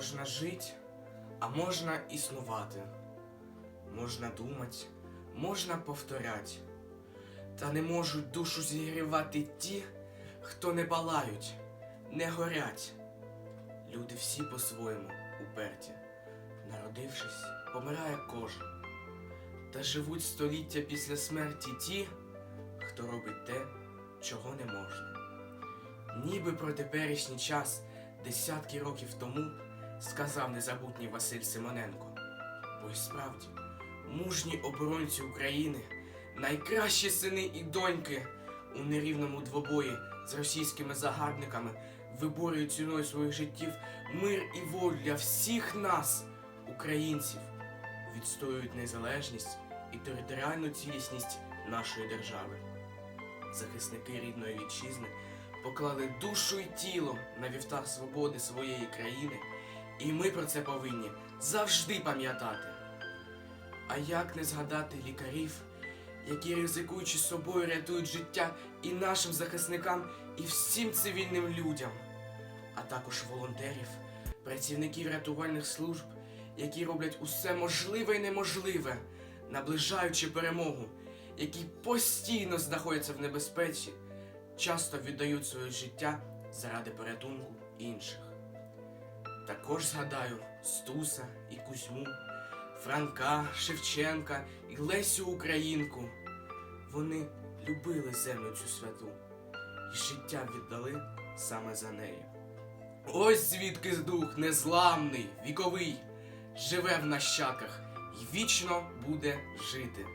можна жити, а можна існувати, можна думати, можна повторять. Та не можуть душу зігрівати ті, хто не палають, не горять. Люди всі по-своєму уперті. Народившись, помирає кожен. Та живуть століття після смерті ті, хто робить те, чого не можна. Ніби про теперішній час десятки років тому сказав незабутній Василь Симоненко. Бо й справді, мужні оборонці України, найкращі сини і доньки у нерівному двобої з російськими загарбниками виборюють ціною своїх життів мир і волю для всіх нас, українців, відстоюють незалежність і територіальну цілісність нашої держави. Захисники рідної вітчизни поклали душу і тіло на вівтар свободи своєї країни, і ми про це повинні завжди пам'ятати. А як не згадати лікарів, які, ризикуючи собою, рятують життя і нашим захисникам, і всім цивільним людям, а також волонтерів, працівників рятувальних служб, які роблять усе можливе і неможливе, наближаючи перемогу, які постійно знаходяться в небезпеці, часто віддають своє життя заради порятунку інших. Також згадаю Стуса і Кузьму, Франка, Шевченка і Лесю Українку. Вони любили землю цю святу і життя віддали саме за неї. Ось звідки дух незламний, віковий, живе в нащадках і вічно буде жити.